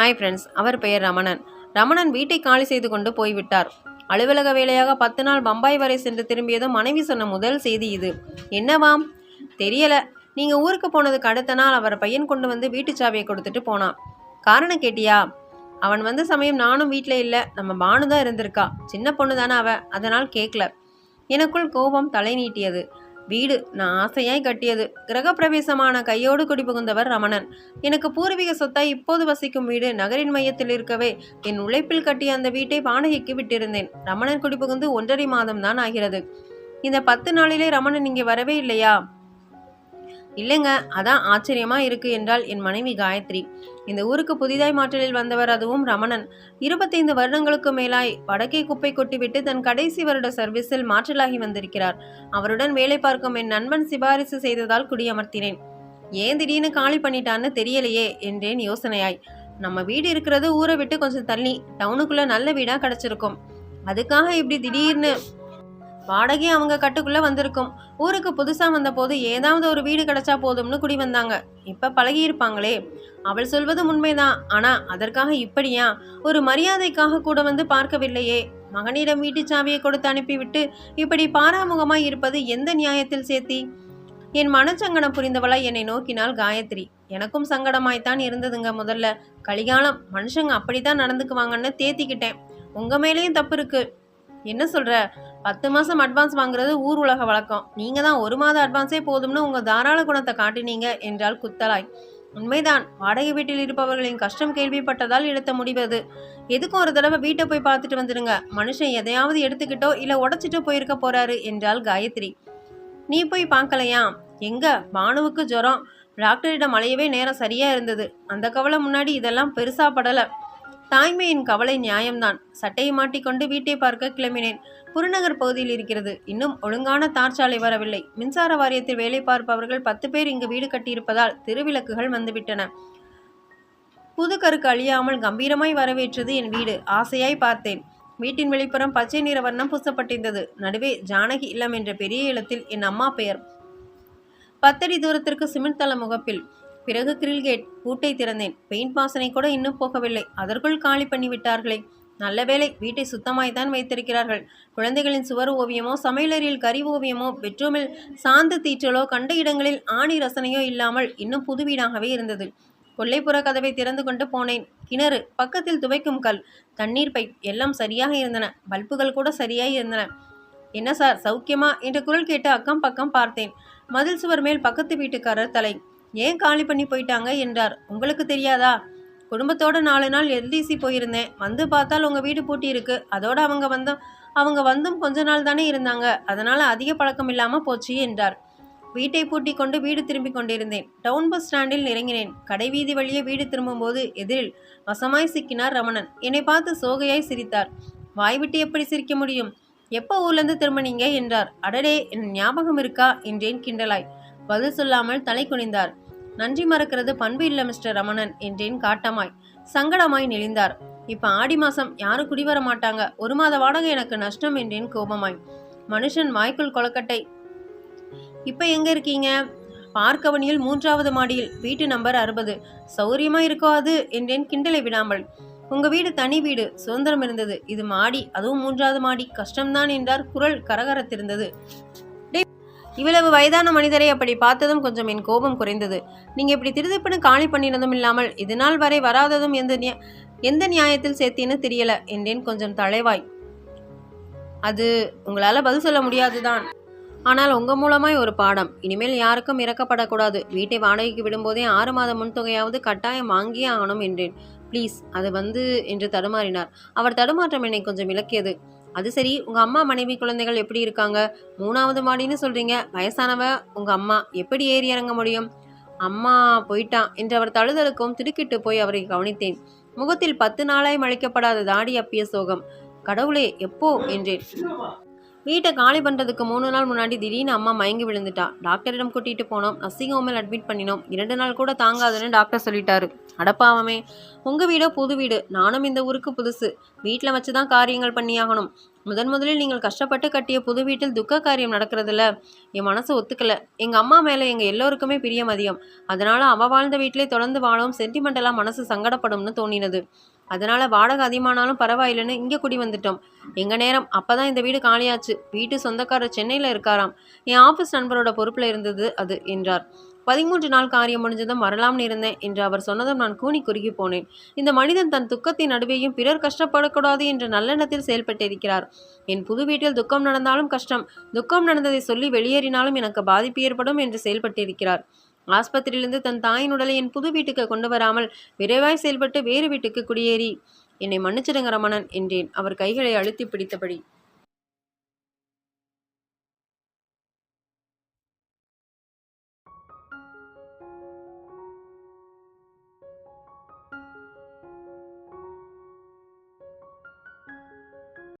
Hi friends அவர் பெயர் ரமணன். ரமணன் வீட்டை காலி செய்து கொண்டு போய்விட்டார். அலுவலக வேலையாக பத்து நாள் பம்பாய் வரை சென்று திரும்பியதும் மனைவி சொன்ன முதல் செய்தி இது. என்னவாம் தெரியல. நீங்க ஊருக்கு போனதுக்கு அடுத்த நாள் அவர் பையன் கொண்டு வந்து வீட்டு சாவியை கொடுத்துட்டு போனான். காரணம் கேட்டியா? அவன் வந்த சமயம் நானும் வீட்டில் இல்லை. நம்ம பானு தான் இருந்திருக்கா. சின்ன பொண்ணு தானே அவ. அதனால் கேட்கல எனக்குள் கோபம் தலை நீட்டியது. வீடு. நான் ஆசையாய் கட்டியது. கிரகப்பிரவேசமான கையோடு குடிபுகுந்தவர் ரமணன். எனக்கு பூர்வீக சொத்தாய் இப்போது வசிக்கும் வீடு நகரின் மையத்தில் இருக்கவே என் உழைப்பில் கட்டிய அந்த வீட்டை வாடகைக்கு விட்டிருந்தேன். ரமணன் குடிபுகுந்து ஒன்றரை மாதம் தான் ஆகிறது. இந்த பத்து நாளிலே ரமணன் இங்கே வரவே இல்லையா? இல்லைங்க அதான் ஆச்சரியமா இருக்கு என்றால் என் மனைவி காயத்ரி. இந்த ஊருக்கு புதிதாய் மாற்றலில் வந்தவர் அதுவும் ரமணன். இருபத்தைந்து வருடங்களுக்கு மேலாய் வடக்கே குப்பை கொட்டிவிட்டு தன் கடைசி வருட சர்வீஸில் மாற்றலாகி வந்திருக்கிறார். அவருடன் வேலை பார்க்கும் என் நண்பன் சிபாரிசு செய்ததால் குடியமர்த்தினேன். ஏன் திடீர்னு காலி பண்ணிட்டான்னு தெரியலையே என்றேன் யோசனையாய். நம்ம வீடு இருக்கிறது ஊரை விட்டு கொஞ்சம் தள்ளி டவுனுக்குள்ள நல்ல வீடா கிடைச்சிருக்கும். அதுக்காக இப்படி திடீர்னு வாடகை அவங்க கட்டுக்குள்ள வந்திருக்கும். ஊருக்கு புதுசா வந்தபோது ஏதாவது ஒரு வீடு கிடைச்சா போதும்னு குடி வந்தாங்க. இப்ப பழகி இருப்பாங்களே. அவள் சொல்வது உண்மைதான். ஆனா அதற்காக இப்படியா? ஒரு மரியாதைக்காக கூட வந்து பார்க்கவில்லையே. மகனிடம் வீட்டு சாவியை கொடுத்து அனுப்பிவிட்டு இப்படி பாராமுகமாய் இருப்பது எந்த நியாயத்தில் சேர்த்தி என் மனச்சங்கடம் புரிந்தவளாய் என்னை நோக்கினாள் காயத்ரி. எனக்கும் சங்கடமாய்த்தான் இருந்ததுங்க முதல்ல. கலிகாலம் மனுஷங்க அப்படித்தான் நடந்துக்குவாங்கன்னு தேத்திக்கிட்டேன். உங்க மேலேயும் தப்பு இருக்கு. என்ன சொல்ற? பத்து மாசம் அட்வான்ஸ் வாங்குறது ஊர் உலக வழக்கம். நீங்க தான் ஒரு மாத அட்வான்ஸே போதும்னு உங்க தாராள குணத்தை காட்டினீங்க என்றால் குத்தலாய். உண்மைதான். வாடகை வீட்டில் இருப்பவர்களின் கஷ்டம் கேள்விப்பட்டதால் எடுத்த முடிவது எதுக்கும் ஒரு தடவை வீட்டை போய் பார்த்துட்டு வந்துடுங்க மனுஷன் எதையாவது எடுத்துக்கிட்டோ இல்லை உடைச்சிட்டோ போயிருக்க போறாரு என்றால் காயத்ரி. நீ போய் பார்க்கலையா? எங்க? பானுவுக்கு ஜுரம். டாக்டரிடம் அலையவே நேரம் சரியா இருந்தது. அந்த கவலை முன்னாடி இதெல்லாம் பெருசா படலை. தாய்மையின் கவலை நியாயம்தான். சட்டையை மாட்டிக்கொண்டு வீட்டை பார்க்க கிளம்பினேன். புறநகர் பகுதியில் இருக்கிறது. இன்னும் ஒழுங்கான தார் சாலை வரவில்லை. மின்சார வாரியத்தில் வேலை பார்ப்பவர்கள் பத்து பேர் இங்கு வீடு கட்டியிருப்பதால் திருவிளக்குகள் வந்துவிட்டன. புது கருக்கு அழியாமல் கம்பீரமாய் வரவேற்றது என் வீடு. ஆசையாய் பார்த்தேன். வீட்டின் வெளிப்புறம் பச்சை நிற வண்ணம் பூசப்பட்டிருந்தது. நடுவே ஜானகி இல்லம் என்ற பெரிய இடத்தில் என் அம்மா பெயர். பத்தடி தூரத்திற்கு சிமெண்ட் தள முகப்பில். பிறகு கிரில் கேட் பூட்டை திறந்தேன். பெயிண்ட் வாசனை கூட இன்னும் போகவில்லை. அதற்குள் காலி பண்ணிவிட்டார்களே. நல்ல வேளை வீட்டை சுத்தமாய்த்தான் வைத்திருக்கிறார்கள். குழந்தைகளின் சுவர் ஓவியமோ சமையலறையில் கறி ஓவியமோ பெட்ரூமில் சாந்து தீற்றலோ கண்ட இடங்களில் ஆணி ரசனையோ இல்லாமல் இன்னும் புது வீடாகவே இருந்தது. கொல்லைப்புற கதவை திறந்து கொண்டு போனேன். கிணறு பக்கத்தில் துவைக்கும் கல் தண்ணீர் பைப் எல்லாம் சரியாக இருந்தன. பல்புகள் கூட சரியாய் இருந்தன. என்ன சார் சௌக்கியமா? என்ற குரல் கேட்டு அக்கம் பக்கம் பார்த்தேன். மதில் சுவர் மேல் பக்கத்து வீட்டுக்காரர் தலை. ஏன் காலி பண்ணி போயிட்டாங்க என்றார். உங்களுக்கு தெரியாதா? குடும்பத்தோட நாலு நாள் எல்டிசி போயிருந்தேன். வந்து பார்த்தால் உங்கள் வீடு பூட்டி இருக்கு. அதோட அவங்க வந்தோம். அவங்க வந்தும் கொஞ்ச நாள் தானே இருந்தாங்க. அதனால் அதிக பழக்கம் இல்லாமல் போச்சு என்றார். வீட்டை பூட்டி கொண்டு வீடு திரும்பிக் கொண்டிருந்தேன். டவுன் பஸ் ஸ்டாண்டில் இறங்கினேன். கடைவீதி வழியே வீடு திரும்பும்போது எதிரில் வசமாய் சிக்கினார் ரமணன். என்னை பார்த்து சோகையாய் சிரித்தார். வாய்விட்டு எப்படி சிரிக்க முடியும்? எப்போ ஊர்லேருந்து திரும்பினீங்க? என்றார். அடடே என் ஞாபகம் இருக்கா? என்றேன் கிண்டலாய். பதில் சொல்லாமல் தலை குனிந்தார். நன்றி மறக்கிறது பண்பு இல்லை மிஸ்டர் ரமணன் என்றேன் காட்டமாய். சங்கடமாய் நெளிந்தார். இப்ப ஆடி மாசம் யாரும் குடிவர மாட்டாங்க. ஒரு மாத வாடகை எனக்கு நஷ்டம் என்றேன் கோபமாய். மனுஷன் வாய்க்குள் கொலக்கட்டை. இப்ப எங்க இருக்கீங்க? பார்க்கவனியில் மூன்றாவது மாடியில். வீட்டு நம்பர் அறுபது. சௌரியமா இருக்கோ அது? என்றேன் கிண்டலை விடாமல். உங்க வீடு தனி வீடு. சுதந்திரம் இருந்தது. இது மாடி. அதுவும் மூன்றாவது மாடி. கஷ்டம்தான் என்றார் குரல் கரகரத்திருந்தது. இவ்வளவு வயதான மனிதரை அப்படி பார்த்ததும் கொஞ்சம் என் கோபம் குறைந்தது. நீங்க இப்படி திருதிப்புன்னு காலி பண்ணினதும் இல்லாமல் இது நாள் வரை வராததும் எந்த நியா- எந்த நியாயத்தில் சேர்த்தின்னு தெரியல என்றேன் கொஞ்சம் தலைவாய். அது உங்களால பதில் சொல்ல முடியாதுதான். ஆனால் உங்க மூலமாய் ஒரு பாடம். இனிமேல் யாருக்கும் இறக்கப்படக்கூடாது. வீட்டை வாடகைக்கு விடும்போதே ஆறு மாத முன்தொகையாவது கட்டாயம் வாங்கியே ஆகணும் என்றேன். ப்ளீஸ் அது வந்து என்று தடுமாறினார். அவர் தடுமாற்றம் என்னை கொஞ்சம் விளக்கியது அது சரி உங்க அம்மா மனைவி குழந்தைகள் எப்படி இருக்காங்க? மூணாவது மாடின்னு சொல்றீங்க. வயசானவ உங்க அம்மா எப்படி ஏறி இறங்க முடியும்? அம்மா போயிட்டான் என்று அவர் தழுதலுக்கும் திடுக்கிட்டு போய் அவரை கவனித்தேன். முகத்தில் பத்து நாளாய் மழைக்கப்படாத தாடி அப்பிய சோகம். கடவுளே எப்போ? என்றேன். வீட்டை காலி பண்ணுறதுக்கு மூணு நாள் முன்னாடி திடீர்னு அம்மா மயங்கி விழுந்துட்டா. டாக்டரிடம் கூட்டிகிட்டு போனோம். நர்சிங் ஹோமில் அட்மிட் பண்ணினோம். இரண்டு நாள் கூட தாங்காதுன்னு டாக்டர் சொல்லிட்டாரு. அடப்பாவமே. உங்கள் வீடோ புது வீடு. நானும் இந்த ஊருக்கு புதுசு. வீட்டில் வச்சு தான் காரியங்கள் பண்ணியாகணும். முதன் முதலில் நீங்கள் கஷ்டப்பட்டு கட்டிய புது வீட்டில் துக்க காரியம் நடக்கிறதுல என் மனசு ஒத்துக்கல. எங்கள் அம்மா மேலே எங்கள் எல்லோருக்குமே பிரியம் அதிகம். அதனால் அவள் வாழ்ந்த வீட்டிலே தொடர்ந்து வாழவும் சென்டிமெண்டலாக மனசு சங்கடப்படும்னு தோணினது. அதனால் வாடகை அதிகமானாலும் பரவாயில்லைன்னு இங்கே குடி வந்துட்டோம். எங்கள் நேரம் அப்போ தான் இந்த வீடு காலியாச்சு. வீட்டு சொந்தக்காரர் சென்னையில் இருக்காராம். என் ஆஃபீஸ் நண்பரோட பொறுப்பில் இருந்தது அது என்றார். பதிமூன்று நாள் காரியம் முடிஞ்சதும் வரலாம்னு இருந்தேன் என்று அவர் சொன்னதும் நான் கூனி குறுகி போனேன். இந்த மனிதன் தன் துக்கத்தின் நடுவேயும் பிறர் கஷ்டப்படக்கூடாது என்ற நல்லெண்ணத்தில் செயல்பட்டிருக்கிறார் என் புது வீட்டில் துக்கம் நடந்தாலும் கஷ்டம். துக்கம் நடந்ததை சொல்லி வெளியேறினாலும் எனக்கு பாதிப்பு ஏற்படும் என்று செயல்பட்டிருக்கிறார் ஆஸ்பத்திரியிலிருந்து தன் தாயின் உடலை என் புது வீட்டுக்கு கொண்டு வராமல் விரைவாய் செயல்பட்டு வேறு வீட்டுக்கு குடியேறி என்னை மன்னிச்சிடுங்க ரமணன் என்றேன். அவர் கைகளை அழுத்தி பிடித்தபடி.